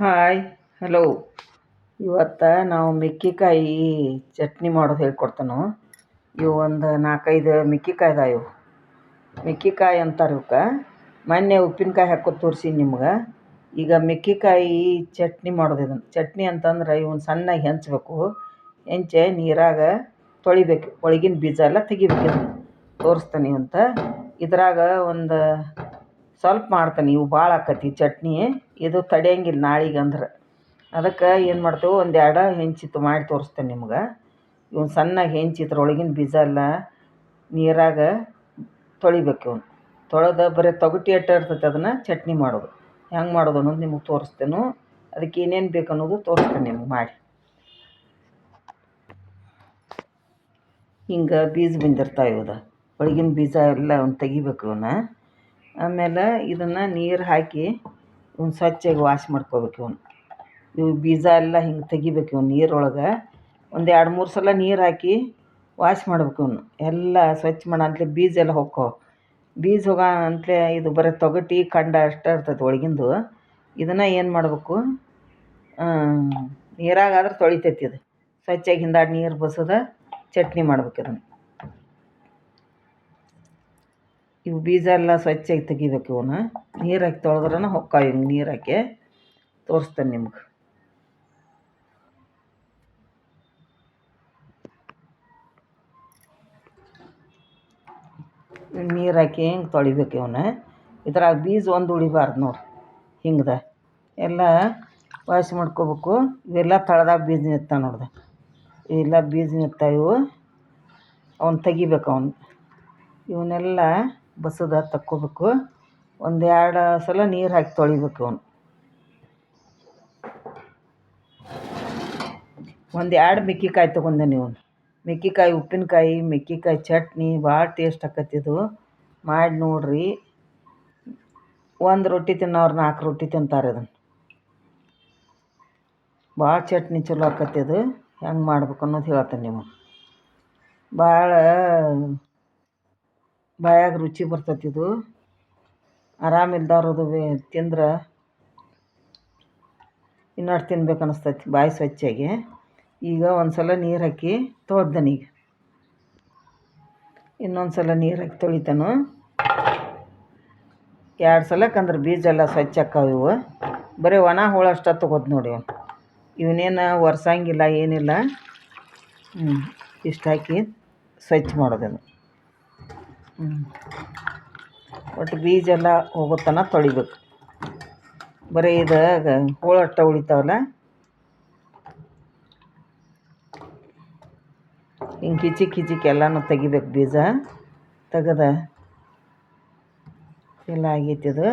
Hi hello ಇವತ್ತು ನಾವು ಮೆಕ್ಕಿಕಾಯಿ ಚಟ್ನಿ ಮಾಡೋದು ಹೇಳ್ಕೊಡ್ತೇನೆ. ಇವು ಒಂದು ನಾಲ್ಕೈದು ಮೆಕ್ಕಿಕಾಯಿ ಅದಾವ ಇವು ಮೆಕ್ಕಿಕಾಯಿ ಅಂತಾರೆ ಇವಕ್ಕೆ. ಮೊನ್ನೆ ಉಪ್ಪಿನಕಾಯಿ ಹಾಕೋದು ತೋರಿಸಿ ನಿಮ್ಗೆ. ಈಗ ಮೆಕ್ಕಿಕಾಯಿ ಚಟ್ನಿ ಮಾಡೋದು ಇದನ್ನು ಚಟ್ನಿ ಅಂತಂದ್ರೆ ಇವನ್ನ ಸಣ್ಣಗೆ ಹೆಂಚಬೇಕು. ಹೆಂಚೆ ನೀರಾಗ ತೊಳಿಬೇಕು. ಒಳಗಿನ ಬೀಜ ಎಲ್ಲ ತೆಗಿಬೇಕು ತೋರಿಸ್ತೀನಿ ಅಂತ. ಇದ್ರಾಗ ಒಂದು ಸ್ವಲ್ಪ ಮಾಡ್ತೀನಿ ಇವು ಭಾಳ ಆಕತಿ, ಚಟ್ನಿ ಇದು ತಡೆಯಂಗಿಲ್ಲ ನಾಳಿಗೆ ಅಂದ್ರೆ. ಅದಕ್ಕೆ ಏನು ಮಾಡ್ತೇವೆ, ಒಂದು ಎರಡು ಹೆಂಚಿತ್ತು ಮಾಡಿ ತೋರಿಸ್ತೇನೆ ನಿಮ್ಗೆ. ಇವ್ನ ಸಣ್ಣಗೆ ಹೆಂಚಿ ಇದ್ರೊಳಗಿನ ಬೀಜ ಎಲ್ಲ ನೀರಾಗ ತೊಳಿಬೇಕು ಇವ್ನ. ತೊಳೆದ ಬರೀ ತೊಗಟಿ ಅಟ್ಟ ಇರ್ತೈತೆ ಅದನ್ನು ಚಟ್ನಿ ಮಾಡೋದು. ಹೆಂಗೆ ಮಾಡೋದು ಅನ್ನೋದು ನಿಮಗೆ ತೋರಿಸ್ತೇನೆ. ಅದಕ್ಕೆ ಏನೇನು ಬೇಕು ಅನ್ನೋದು ತೋರಿಸ್ತೇನೆ ನಿಮ್ಗೆ ಮಾಡಿ. ಹಿಂಗೆ ಬೀಜ ಬಂದಿರ್ತಾವೆ ಇವ್ದು. ಒಳಗಿನ ಬೀಜ ಎಲ್ಲ ಅವ್ನು ತೆಗಿಬೇಕು ಇವನ್ನ ಆಮೇಲೆ ಇದನ್ನು ನೀರು ಹಾಕಿ ಇವ್ನ ಸ್ವಚ್ಛಗೆ ವಾಶ್ ಮಾಡ್ಕೊಬೇಕು ಇವ್ನ. ಇವು ಬೀಜ ಎಲ್ಲ ಹಿಂಗೆ ತೆಗಿಬೇಕು ಇವ್ನ ನೀರೊಳಗೆ. ಒಂದು ಎರಡು ಮೂರು ಸಲ ನೀರು ಹಾಕಿ ವಾಶ್ ಮಾಡ್ಬೇಕು ಇವ್ನ. ಎಲ್ಲ ಸ್ವಚ್ಛ ಮಾಡೋ ಅಂತಲೇ ಬೀಜ ಎಲ್ಲ ಹೊಕ್ಕವು ಬೀಜ ಹೋಗೋ ಅಂತಲೇ ಇದು ಬರೀ ತೊಗಟಿ, ಕಂಡ ಅಷ್ಟೇ ಇರ್ತೈತೆ ಒಳಗಿಂದು. ಇದನ್ನು ಏನು ಮಾಡಬೇಕು? ನೀರಾಗಾದ್ರೆ ತೊಳಿತೈತಿ ಇದು. ಸ್ವಚ್ಛಾಗಿ ಹಿಂದಾಡಿ ನೀರು ಬಸದ ಚಟ್ನಿ ಮಾಡ್ಬೇಕು ಇದನ್ನು. ಇವು ಬೀಜ ಎಲ್ಲ ಸ್ವಚ್ಛಾಗಿ ತೆಗಿಬೇಕು ಇವನ್ನ. ನೀರು ಹಾಕಿ ತೊಳೆದ್ರನ ಹೊಕ್ಕಾವ ಹಿಂಗೆ ನೀರು ಹಾಕಿ ತೋರಿಸ್ತೇನೆ ನಿಮ್ಗೆ. ನೀರು ಹಾಕಿ ಹಿಂಗೆ ತೊಳಿಬೇಕು ಇವನ್ನ. ಇದ್ರಾಗ ಬೀಜ ಒಂದು ಉಳಿಬಾರ್ದು ನೋಡಿ ಹಿಂಗದ. ಎಲ್ಲ ವಾಸಿ ಮಾಡ್ಕೋಬೇಕು. ಇವೆಲ್ಲ ತಳದಾಗ ಬೀಜ ನಿತ್ತ ನೋಡ್ದೆ. ಇವೆಲ್ಲ ಬೀಜ ನಿತ್ತಾ ಇವು ಅವ್ನು ತೆಗಿಬೇಕು ಅವ್ನು. ಇವನ್ನೆಲ್ಲ ಬಸದ ತಕ್ಕೋಬೇಕು. ಒಂದು ಎರಡು ಸಲ ನೀರು ಹಾಕಿ ತೊಳಿಬೇಕು ಅವನು. ಒಂದು ಎರಡು ಮೆಕ್ಕಿಕಾಯಿ ತೊಗೊಂಡೆ ನೀವು ಮೆಕ್ಕಿಕಾಯಿ, ಉಪ್ಪಿನಕಾಯಿ, ಮೆಕ್ಕಿಕಾಯಿ ಚಟ್ನಿ ಭಾಳ ಟೇಸ್ಟ್ ಆಕತ್ತಿದ್ದು ಇದು ಮಾಡಿ ನೋಡ್ರಿ. ಒಂದು ರೊಟ್ಟಿ ತಿನ್ನೋರು ನಾಲ್ಕು ರೊಟ್ಟಿ ತಿಂತಾರೆ ಅದನ್ನು ಭಾಳ ಚಟ್ನಿ ಚಲೋ ಆಕತ್ತಿದು ಹೆಂಗೆ ಮಾಡ್ಬೇಕು ಅನ್ನೋದು ಹೇಳ್ತೇನೆ ನಿಮಗೆ. ಭಾಳ ಬಾಯಾಗ ರುಚಿ ಬರ್ತೈತಿ ಇದು. ಆರಾಮಿಲ್ದವ್ರು ಅದು ತಿಂದ್ರೆ ಇನ್ನಷ್ಟು ತಿನ್ಬೇಕು ಅನಿಸ್ತೈತಿ ಬಾಯಿ ಸ್ವಚ್ಛಾಗಿ. ಈಗ ಒಂದು ಸಲ ನೀರು ಹಾಕಿ ತೊಳ್ದನೀಗ ಇನ್ನೊಂದು ಸಲ ನೀರು ಹಾಕಿ ತೊಳಿತಾನು. ಎರಡು ಸಲಕ್ಕಂದ್ರೆ ಬೀಜ ಎಲ್ಲ ಸ್ವಚ್ಛ ಆಕ್ಕಾವ ಇವು. ಬರೀ ಒಣ ಹುಳ ಅಷ್ಟ ತೊಗೋದು ನೋಡಿ ಇವನೇನ ಇವನೇನು ಒರ್ಸಂಗಿಲ್ಲ, ಏನಿಲ್ಲ. ಹ್ಞೂ ಇಷ್ಟು ಹಾಕಿ ಸ್ವಚ್ಛ ಮಾಡೋದನ್ನು ಒಟ್ಟು ಬೀಜ ಎಲ್ಲ ಹೋಗೋ ತನಕ ತೊಳಿಬೇಕು. ಬರೀ ಇದು ಹೋಳು ಅಟ್ಟ ಉಳಿತಾವಲ್ಲ? ಹಿಂಗೆ ಕಿಚಿಕ್ ಕಿಚಿಕ್ ಎಲ್ಲನೂ ತೆಗಿಬೇಕು ಬೀಜ. ತೆಗದ? ಎಲ್ಲ ಆಗೈತಿ ಅದು.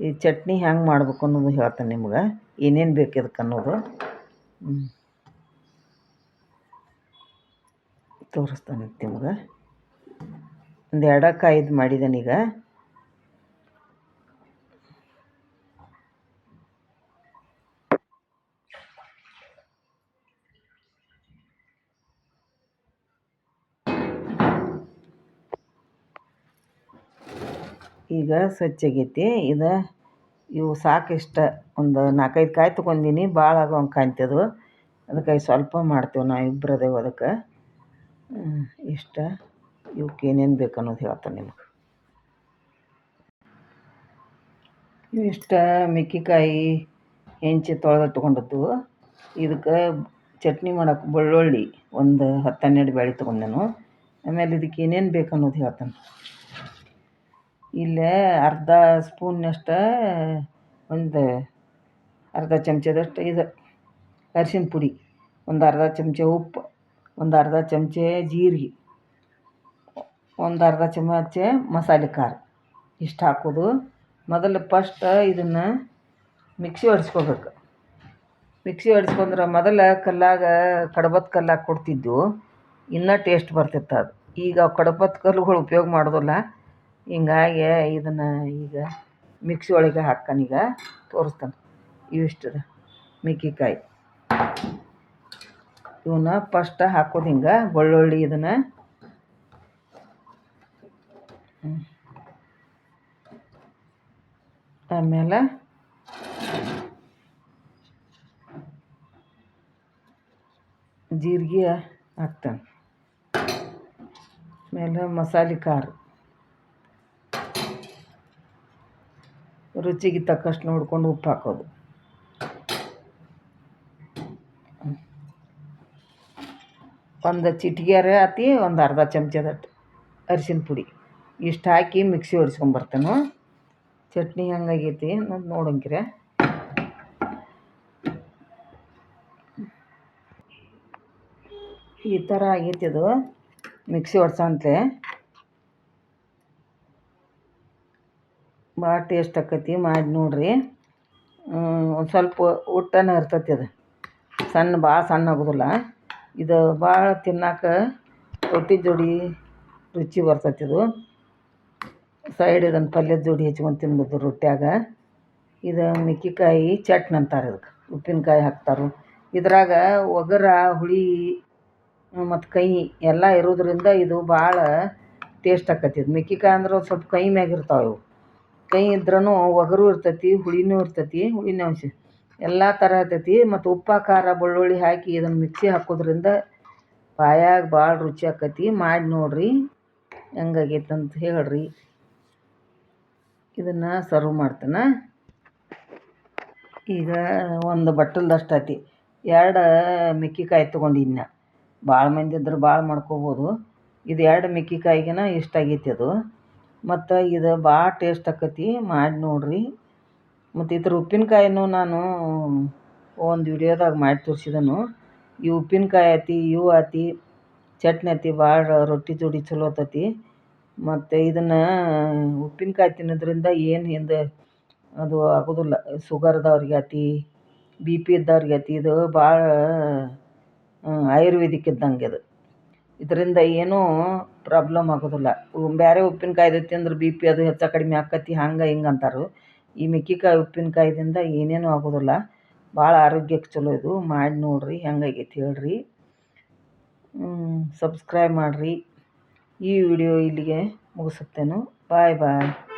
ಈ ಚಟ್ನಿ ಹೆಂಗೆ ಮಾಡ್ಬೇಕು ಅನ್ನೋದು ಹೇಳ್ತೇನೆ ನಿಮ್ಗೆ. ಏನೇನು ಬೇಕು ಇದಕ್ಕೆ ಅನ್ನೋದು. ತೋರಿಸ್ತಾನೆ ನಿಮ್ಗೆ. ಒಂದು ಎರಡಕ್ಕಾಯ್ದು ಮಾಡಿದ್ದೇನೆ ಈಗ. ಈಗ ಸ್ವಚ್ಛಾಗೈತಿ ಇದು ಇವು ಸಾಕಿಷ್ಟ ಒಂದು ನಾಲ್ಕೈದು ಕಾಯಿ ತೊಗೊಂಡಿನಿ ಭಾಳ ಆಗೋಂಗೆ ಕಾಣ್ತದು ಅದಕ್ಕೆ ಸ್ವಲ್ಪ ಮಾಡ್ತೇವೆ ನಾವು ಇಬ್ಬರದೇವು ಅದಕ್ಕೆ ಇಷ್ಟ. ಇವಕ್ಕೆ ಏನೇನು ಬೇಕು ಅನ್ನೋದು ಹೇಳ್ತಾನೆ ನಿಮಗೆ. ಇಷ್ಟ ಮೆಕ್ಕಿಕಾಯಿ, ಹೆಂಚಿ ತೊಳೆದಿಟ್ಕೊಂಡದ್ದು ಇದಕ್ಕೆ ಚಟ್ನಿ ಮಾಡೋಕೆ ಬೆಳ್ಳುಳ್ಳಿ ಒಂದು ಹತ್ತು ಹನ್ನೆರಡು ಬೇಳೆ ನಾನು. ಆಮೇಲೆ ಇದಕ್ಕೆ ಏನೇನು ಬೇಕು ಅನ್ನೋದು ಹೇಳ್ತಾನೆ. ಇಲ್ಲೇ ಅರ್ಧ ಸ್ಪೂನ್ನಷ್ಟು ಒಂದು ಅರ್ಧ ಚಮಚದಷ್ಟು ಇದು ಅರಿಶಿನ ಪುಡಿ, ಒಂದು ಅರ್ಧ ಚಮಚ ಉಪ್ಪು, ಒಂದು ಅರ್ಧ ಚಮಚ ಜೀರಿಗೆ. ಒಂದು ಅರ್ಧ ಚಮಚ ಮಸಾಲೆ ಖಾರ ಇಷ್ಟು ಹಾಕೋದು. ಮೊದಲು ಫಸ್ಟ್ ಇದನ್ನು ಮಿಕ್ಸಿ ಹೊಡೆಸ್ಕೊಬೇಕು ಮಿಕ್ಸಿ ಹೊಡ್ಸ್ಕೊಂಡ್ರೆ ಮೊದಲು ಕಲ್ಲಾಗ ಕಡಬತ್ ಕಲ್ಲಾಗ ಕೊಡ್ತಿದ್ದೆವು ಇನ್ನೂ ಟೇಸ್ಟ್ ಬರ್ತಿತ್ತು ಅದು. ಈಗ ಕಡಬತ್ ಕಲ್ಲುಗಳು ಉಪಯೋಗ ಮಾಡೋದಲ್ಲ. ಹಿಂಗಾಗಿ ಇದನ್ನು ಈಗ ಮಿಕ್ಸಿ ಒಳಗೆ ಹಾಕ್ಕನೀಗ ತೋರಿಸ್ತಾನೆ. ಇವಿಷ್ಟದ ಮೆಕ್ಕಿಕಾಯಿ. ಇವನ್ನ ಫಸ್ಟ್ ಹಾಕೋದು ಹಿಂಗೆ ಬೆಳ್ಳುಳ್ಳಿ ಇದನ್ನು ಆಮೇಲೆ ಜೀರಿಗೆ ಹಾಕ್ತೇನೆ. ಆಮೇಲೆ ಮಸಾಲೆ ಖಾರ. ರುಚಿಗೆ ತಕ್ಕಷ್ಟು ನೋಡ್ಕೊಂಡು ಉಪ್ಪು ಹಾಕೋದು. ಒಂದು ಚಿಟಿಗೆರೆ ಆತಿ ಒಂದು ಅರ್ಧ ಚಮಚದಟ್ಟು ಅರಿಶಿನ ಪುಡಿ. ಇಷ್ಟು ಹಾಕಿ ಮಿಕ್ಸಿ ಹೊಡಿಸ್ಕೊಂಬರ್ತೇನೆ ಚಟ್ನಿ ಹೆಂಗಾಗೈತಿ ಅನ್ನೋದು ನೋಡಂಗಿರ. ಈ ಥರ ಆಗೈತಿ ಅದು ಮಿಕ್ಸಿ ಹೊಡ್ಸಂತೆ ಭಾಳ ಟೇಸ್ಟ್ ಆಕೈತಿ ಮಾಡಿ ನೋಡ್ರಿ. ಒಂದು ಸ್ವಲ್ಪ ಊಟನೇ ಇರ್ತೈತಿ ಅದು. ಸಣ್ಣ, ಭಾಳ ಸಣ್ಣ ಆಗೋದಿಲ್ಲ. ಇದು ಭಾಳ ತಿನ್ನಾಕ ರೊಟ್ಟಿ ಜೋಡಿ ರುಚಿ ಬರ್ತೈತಿ ಇದು ಸೈಡ್ ಇದನ್ನು ಪಲ್ಯದ ಜೋಡಿ ಹೆಚ್ಕೊಂಡು ತಿನ್ಬೋದು ರೊಟ್ಯಾಗ ಇದು ಮೆಕ್ಕಿಕಾಯಿ ಚಟ್ನಿ ಅಂತಾರೆ ಇದಕ್ಕೆ ಉಪ್ಪಿನಕಾಯಿ ಹಾಕ್ತಾರೆ. ಇದ್ರಾಗ ಒಗರ, ಹುಳಿ ಮತ್ತು ಕಹಿ ಎಲ್ಲ ಇರೋದ್ರಿಂದ ಇದು ಭಾಳ ಟೇಸ್ಟ್ ಆಕತಿ ಇದು ಮೆಕ್ಕಿಕಾಯಿ ಅಂದ್ರೆ ಸ್ವಲ್ಪ ಕಹಿ ಮ್ಯಾಗ ಇರ್ತಾವೆ ಇವು. ಕಹಿ ಇದ್ರೂ ಒಗರು ಇರ್ತೈತಿ, ಹುಳಿನೂ ಇರ್ತೈತಿ, ಹುಳಿನ ಅಂಶ ಎಲ್ಲ ಥರ ಇರ್ತೈತಿ. ಮತ್ತು ಉಪ್ಪು, ಖಾರ, ಬೆಳ್ಳುಳ್ಳಿ ಹಾಕಿ ಇದನ್ನು ಮಿಕ್ಸಿ ಹಾಕೋದ್ರಿಂದ ಬಾಯಾಗ ಭಾಳ ರುಚಿ ಆಕತಿ ಮಾಡಿ ನೋಡಿರಿ ಹೆಂಗಾಗೈತೆ ಅಂತ ಹೇಳ್ರಿ. ಇದನ್ನು ಸರ್ವ್ ಮಾಡ್ತೇನೆ. ಈಗ ಒಂದು ಬಟ್ಟಲ್ದಷ್ಟು ಐತಿ. ಎರಡು ಮೆಕ್ಕೆಕಾಯಿ ತೊಗೊಂಡಿದ್ನ ಭಾಳ ಮಂದಿ ಇದ್ರೆ ಭಾಳ ಮಾಡ್ಕೋಬೋದು. ಇದು ಎರಡು ಮೆಕ್ಕಿಕಾಯಿಗೆನ ಇಷ್ಟ ಆಗೈತಿ ಅದು. ಮತ್ತು ಇದು ಭಾಳ ಟೇಸ್ಟ್ ಆಕತಿ, ಮಾಡಿ ನೋಡ್ರಿ. ಮತ್ತು ಇದ್ರ ಉಪ್ಪಿನಕಾಯಿನೂ ನಾನು ಒಂದು ವಿಡಿಯೋದಾಗ ಮಾಡಿ ತೋರಿಸಿದನು. ಈ ಉಪ್ಪಿನಕಾಯಿ ಆಯ್ತು ಇವು ಆತಿ, ಚಟ್ನಿ ಆಯ್ತು ಭಾಳ ರೊಟ್ಟಿ ಜೋಡಿ ಚಲೋ ಆತತಿ. ಮತ್ತು ಇದನ್ನು ಉಪ್ಪಿನಕಾಯಿ ತಿನ್ನೋದ್ರಿಂದ ಏನು ಹಿಂದೆ ಅದು ಆಗೋದಿಲ್ಲ. ಶುಗರ್ದವ್ರಿಗೆ ಆಯ್ತು ಬಿ ಪಿ ಇದ್ದವ್ರಿಗೆ ಆಯ್ತು ಇದು ಭಾಳ ಆಯುರ್ವೇದಿಕ್ ಇದ್ದಂಗೆ ಇದು. ಇದರಿಂದ ಏನೂ ಪ್ರಾಬ್ಲಮ್ ಆಗೋದಿಲ್ಲ. ಬೇರೆ ಉಪ್ಪಿನಕಾಯ್ದು ತಿಂದ್ರೆ ಬಿ ಪಿ ಅದು ಹೆಚ್ಚು ಕಡಿಮೆ ಆಕ್ಕತಿ ಹಂಗೆ ಹಿಂಗೆ ಅಂತಾರೆ. ಈ ಮೆಕ್ಕೆಕಾಯಿ ಉಪ್ಪಿನಕಾಯ್ದಿಂದ ಏನೇನೂ ಆಗೋದಿಲ್ಲ. ಭಾಳ ಆರೋಗ್ಯಕ್ಕೆ ಚಲೋ ಇದು. ಮಾಡಿ ನೋಡಿರಿ ಹೆಂಗಾಗೈತಿ ಹೇಳ್ರಿ. ಸಬ್ಸ್ಕ್ರೈಬ್ ಮಾಡಿರಿ. ಈ ವಿಡಿಯೋ ಇಲ್ಲಿಗೆ ಮುಗಿಸುತ್ತೇನೆ. ಬಾಯ್ ಬಾಯ್.